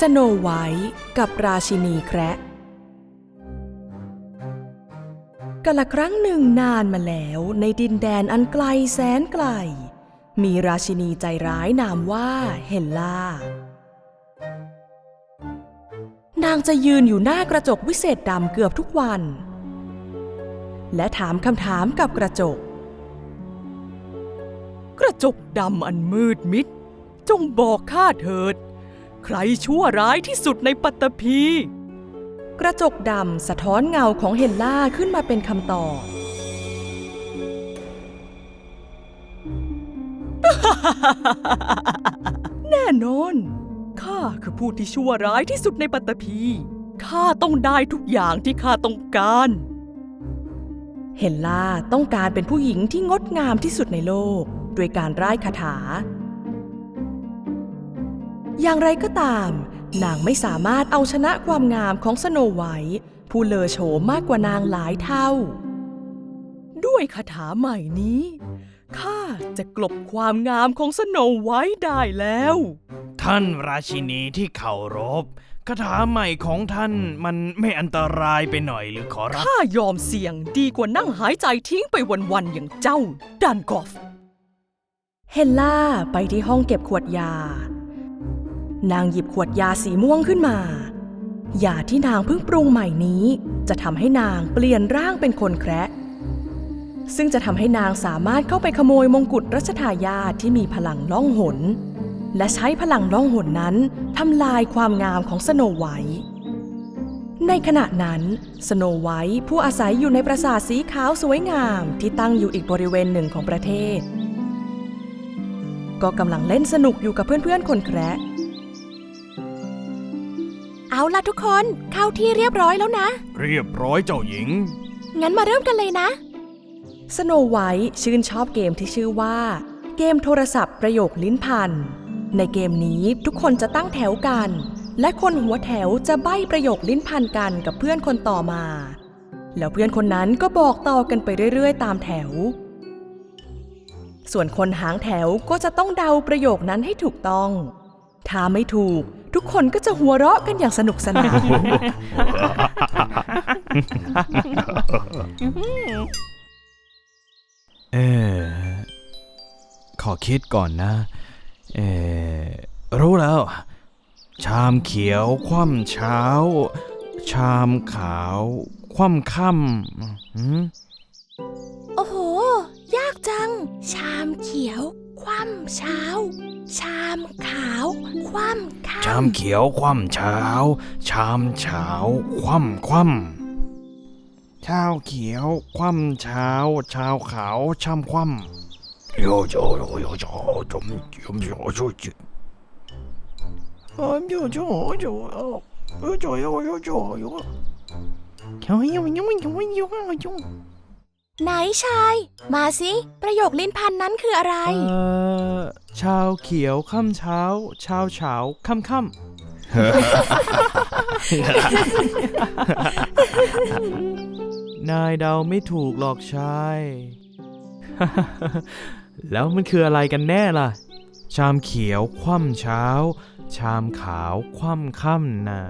สโนไวท์กับราชินีแคระกละครั้งหนึ่งนานมาแล้วในดินแดนอันไกลแสนไกล มีราชินีใจร้ายนามว่าเฮลล่านางจะยืนอยู่หน้ากระจกวิเศษดำเกือบทุกวัน และถามคำถามกับกระจก กระจกดำอันมืดมิด จงบอกข้าเถิด ใครชั่วร้ายที่สุดในปัตตภีกระจกดำสะท้อนเงาของเฮลล่าขึ้นมาเป็นคำตอบ แน่นอน ข้าคือผู้ที่ชั่วร้ายที่สุดในปัตตภีข้าต้องได้ทุกอย่างที่ข้าต้องการ เฮลล่าต้องการเป็นผู้หญิงที่งดงามที่สุดในโลก ด้วยการร่ายคาถา อย่างไรก็ตาม นางไม่สามารถเอาชนะความงามของสโนไวท์ผู้เลอโฉมมากกว่านางหลายเท่า ด้วยคาถาใหม่นี้ข้าจะกลบความงามของสโนไวท์ได้แล้ว ท่านราชินีที่เคารพคาถาใหม่ของท่านมันไม่อันตรายไปหน่อยหรือขอรับ ข้ายอมเสี่ยงดีกว่านั่งหายใจทิ้งไปวันๆอย่างเจ้าดันกอฟ เฮลล่าไปที่ห้องเก็บขวดยา นางหยิบขวดยาสีม่วงขึ้นมา ยาที่นางเพิ่งปรุงใหม่นี้ จะทำให้นางเปลี่ยนร่างเป็นคนแคระซึ่งจะทำให้นางสามารถเข้าไปขโมยมงกุฎรัชทายาทที่มีพลังล่องหน และใช้พลังล่องหนนั้นทำลายความงามของสโนไวท์ในขณะนั้น สโนไวท์ผู้อาศัยอยู่ในปราสาทสีขาวสวยงามที่ตั้งอยู่อีกบริเวณหนึ่งของประเทศ ก็กำลังเล่นสนุกอยู่กับเพื่อนๆคนแคระ เอาล่ะทุกคนเข้าที่เรียบร้อยแล้วนะ เรียบร้อยเจ้าหญิง งั้นมาเริ่มกันเลยนะ สโนไวท์ชื่นชอบเกมที่ชื่อว่า เกมโทรศัพท์ประโยคลิ้นพัน ในเกมนี้ทุกคนจะตั้งแถวกัน และคนหัวแถวจะใบ้ประโยคลิ้นพันกันกับเพื่อนคนต่อมา แล้วเพื่อนคนนั้นก็บอกต่อกันไปเรื่อยๆ ตามแถว ส่วนคนหางแถวก็จะต้องเดาประโยคนั้นให้ถูกต้อง ถ้าไม่ถูก ทุกคนก็จะหัวเราะกันอย่างสนุกสนาน เออขอคิดก่อนนะ เออรู้แล้ว ชามเขียวคว่ำเช้า ชามขาว คว่ำค่ำหืม โอ้โห ยากจัง ชามเขียว คว่ำเช้า ชามขาว คว่ำข้าชามเขียวคว่ำเช้า ชามเช้าคว่ำคว่ำชาวเขียวคว่ำเช้า ชาวขาวชามคว่ำโยโยโยโยโยจมจมโยโยจผมโยโยโยโยโยโยโยโยโยโยโยโยโยโยโยโย ไหนชาย มาสิ ประโยคลิ้นพันนั้นคืออะไร เอ่อชาวเขียวค่ำเช้า ชาวเฉาค่ำค่ำนายเดาไม่ถูกหรอกชาย แล้วมันคืออะไรกันแน่ล่ะ ชามเขียวคว่ำเช้า ชามขาวคว่ำค่ำน่ะ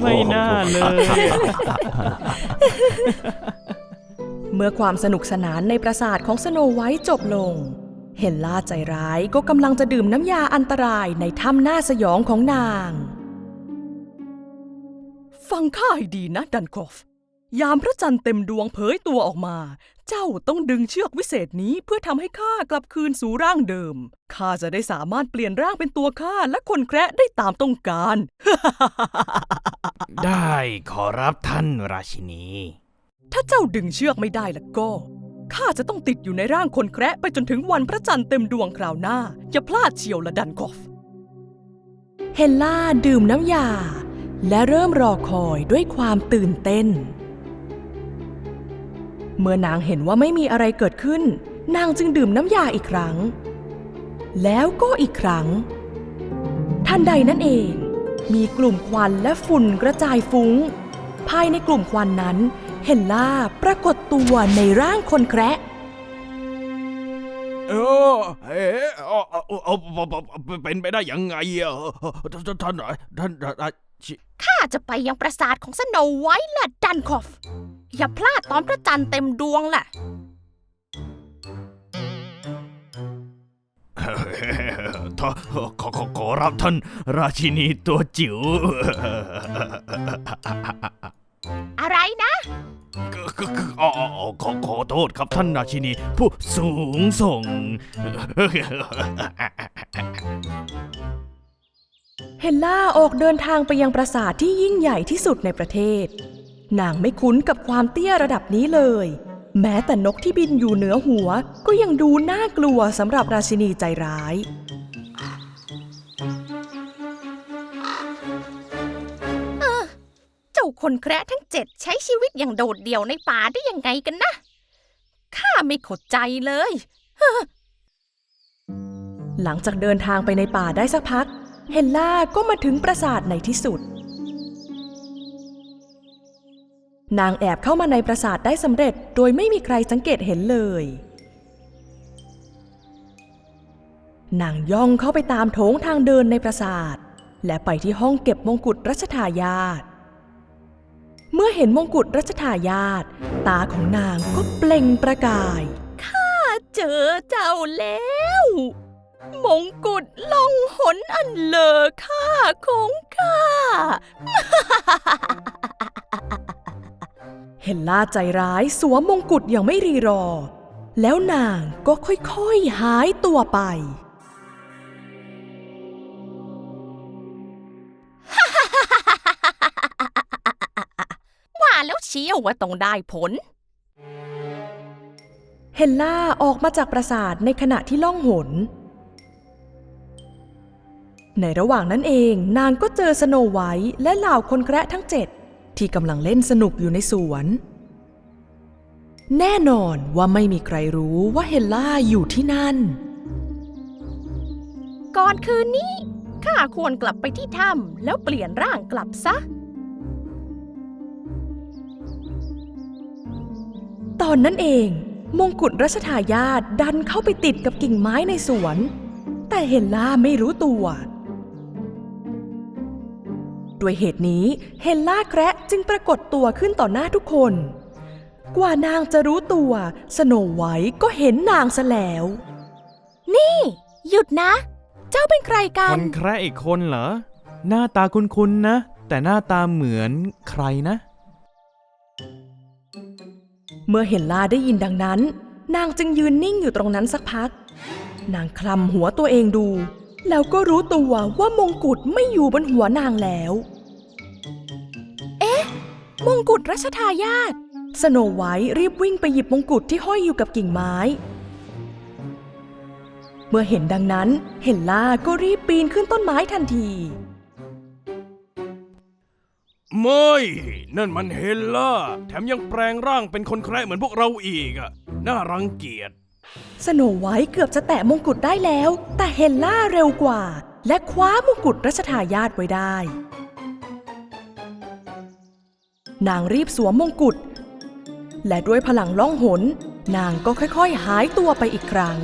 ไม่น่าเลย เมื่อความสนุกสนานในปราสาทของสโนไวท์จบลง เฮลล่าใจร้ายก็กำลังจะดื่มน้ำยาอันตรายในถ้ำหน้าสยองของนาง ฟังข้าให้ดีนะดันกอฟ ยามพระจันทร์เต็มดวงเผยตัวออกมา เจ้าต้องดึงเชือกวิเศษนี้เพื่อทำให้ข้ากลับคืนสู่ร่างเดิม ข้าจะได้สามารถเปลี่ยนร่างเป็นตัวข้าและคนแคระได้ตามต้องการ ได้ขอรับท่านราชินี ถ้าเจ้าดึงเชือกไม่ได้แล้วก็ข้าจะต้องติดอยู่ในร่างคนแคระไปจนถึงวันพระจันทร์เต็มดวงคราวหน้า อย่าพลาดเชียวละดันกอฟ เฮลล่าดื่มน้ำยา และเริ่มรอคอยด้วยความตื่นเต้น เมื่อนางเห็นว่าไม่มีอะไรเกิดขึ้น นางจึงดื่มน้ำยาอีกครั้ง แล้วก็อีกครั้ง ทันใดนั่นเอง มีกลุ่มควันและฝุ่นกระจายฟุ้ง ภายในกลุ่มควันนั้นเฮลล่าปรากฏตัวในร่างคนแคระเออเออเออเป็นไปได้ยังไงอะท่านท่านท่านท่านข้าจะไปยังปราสาทของสโนไวท์และดันคอฟ อย่าพลาดตอนพระจันทร์เต็มดวงล่ะท่าขอขอขอรับท่านราชินีตัวจิ๋วอะไรนะ ก็ก็ก็อ๋ออ๋ออ๋อขอขอโทษครับท่านราชินี ผู้สูงส่ง เฮลล่าออกเดินทางไปยังปราสาทที่ยิ่งใหญ่ที่สุดในประเทศ นางไม่คุ้นกับความเตี้ยระดับนี้เลย แม้แต่นกที่บินอยู่เหนือหัว ก็ยังดูน่ากลัวสำหรับราชินีใจร้าย เจ้าคนแคระทั้งเจ็ดใช้ชีวิตอย่างโดดเดี่ยวในป่าได้ยังไงกันนะข้าไม่เข้าใจเลย หลังจากเดินทางไปในป่าได้สักพัก เฮลล่าก็มาถึงปราสาทในที่สุด นางแอบเข้ามาในปราสาทได้สำเร็จโดยไม่มีใครสังเกตเห็นเลย นางย่องเข้าไปตามโถงทางเดินในปราสาท และไปที่ห้องเก็บมงกุฎรัชทายาท เมื่อเห็นมงกุฎรัชทายาท ตาของนางก็เปล่งประกาย ข้าเจอเจ้าแล้ว มงกุฎลองหนอันเลอค่าของข้า เฮลล่าใจร้ายสวมมงกุฎอย่างไม่รีรอ แล้วนางก็ค่อยๆหายตัวไปว่าแล้วเชียวว่าต้องได้ผล เฮลล่าออกมาจากปราสาทในขณะที่ล่องหน ในระหว่างนั้นเองนางก็เจอสโนไวท์และเหล่าคนแคระทั้งเจ็ด ที่กำลังเล่นสนุกอยู่ในสวน แน่นอนว่าไม่มีใครรู้ว่าเฮลล่าอยู่ที่นั่น ก่อนคืนนี้ ข้าควรกลับไปที่ถ้ำแล้วเปลี่ยนร่างกลับซะ ตอนนั้นเองมงกุฎรัชทายาทดันเข้าไปติดกับกิ่งไม้ในสวน แต่เฮลล่าไม่รู้ตัว ด้วยเหตุนี้เฮลล่าแคระจึงปรากฏตัวขึ้นต่อหน้าทุกคน กว่านางจะรู้ตัวสโนไวท์ก็เห็นนางซะแล้วหยุดนะ เจ้าเป็นใครกัคนน แคร์อีกคนเหรอ หน้าตาคุ้นๆนะ แต่หน้าตาเหมือนใครนะ เมื่อเฮลล่าได้ยินดังนั้น นางจึงยืนนิ่งอยู่ตรงนั้นสักพัก นางคลำหัวตัวเองดู แล้วก็รู้ตัวว่ามงกุฎไม่อยู่บนหัวนางแล้วมงกุฎรัชทายาทสโนไวท์รีบวิ่งไปหยิบมงกุฎที่ห้อยอยู่กับกิ่งไม้ เมื่อเห็นดังนั้นเฮลล่าก็รีบปีนขึ้นต้นไม้ทันที ไม่ นั่นมันเฮลล่า แถมยังแปลงร่างเป็นคนแคระเหมือนพวกเราอีกอะน่ารังเกียจ สโนไวท์เกือบจะแตะมงกุฎได้แล้ว แต่เฮลล่าเร็วกว่า และคว้ามงกุฎรัชทายาทไว้ได้ นางรีบสวมมงกุฎและด้วยพลังล่องหน นางก็ค่อยๆ หายตัวไปอีกครั้ง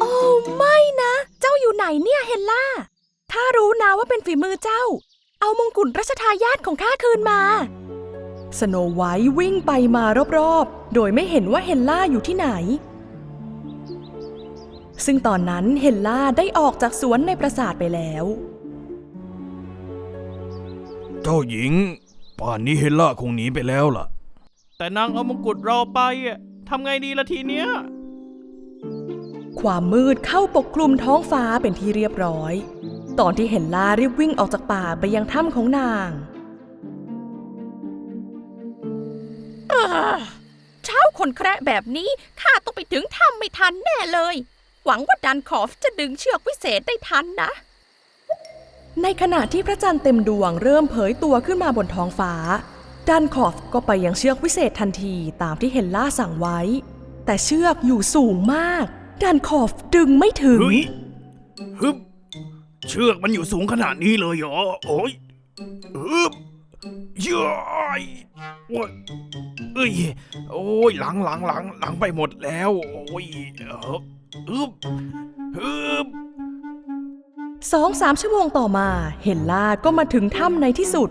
โอ้ไม่นะ เจ้าอยู่ไหนเนี่ยเฮลล่า ถ้ารู้นะว่าเป็นฝีมือเจ้า เอามงกุฎรัชทายาทของข้าคืนมา สโนไวท์วิ่งไปมารอบๆ โดยไม่เห็นว่าเฮลล่าอยู่ที่ไหน ซึ่งตอนนั้นเฮลล่าได้ออกจากสวนในปราสาทไปแล้ว เจ้าหญิง ป่านนี้เฮลล่าคงหนีไปแล้วล่ะ แต่นางเอามงกุฎเราไปอะทำไงดีละทีเนี้ย ความมืดเข้าปกคลุมท้องฟ้าเป็นที่เรียบร้อย ตอนที่เฮลล่ารีบวิ่งออกจากป่าไปยังถ้ำของนาง เช้าคนแคระแบบนี้ข้าต้องไปถึงถ้ำไม่ทันแน่เลย หวังว่าดันคอฟจะดึงเชือกวิเศษได้ทันนะ ในขณะที่พระจันทร์เต็มดวงเริ่มเผยตัวขึ้นมาบนท้องฟ้า ดันคอฟก็ไปยังเชือกวิเศษทันทีตามที่เฮลล่าสั่งไว้ แต่เชือกอยู่สูงมาก ดันคอฟดึงไม่ถึงเฮ้ยฮึบเชือกมันอยู่สูงขนาดนี้เลยเหรอโอ้ยฮึบย้อยโอ้ย เอ้ย โอ้ยหลังหลังหลังหลังไปหมดแล้ว โอ้ยเอออึบอึบสองสามชั่วโมงต่อมา เฮลล่าก็มาถึงถ้ำในที่สุด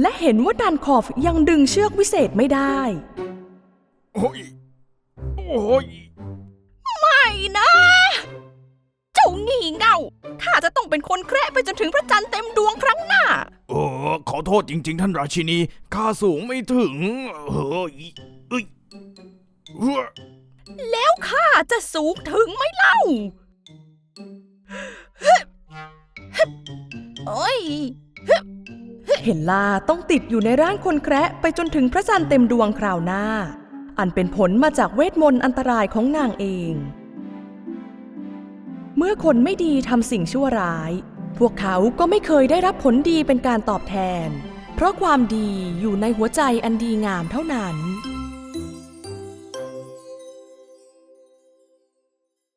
และเห็นว่าดันคอฟยังดึงเชือกวิเศษไม่ได้ โอ้ย โอ้ย ไม่นะ เจ้างี่เง่า ข้าจะต้องเป็นคนแคระไปจนถึงพระจันทร์เต็มดวงครั้งหน้าเออขอโทษจริง ๆ ท่านราชินี ข้าสูงไม่ถึง เฮ้ยเอ้ยเฮ้อแล้วข้าจะสูงถึงไหมเล่าโอ้ยเฮลล่าต้องติดอยู่ในร่างคนแคระไปจนถึงพระจันทร์เต็มดวงคราวหน้า อันเป็นผลมาจากเวทมนต์อันตรายของนางเอง เมื่อคนไม่ดีทำสิ่งชั่วร้าย พวกเขาก็ไม่เคยได้รับผลดีเป็นการตอบแทน เพราะความดีอยู่ในหัวใจอันดีงามเท่านั้น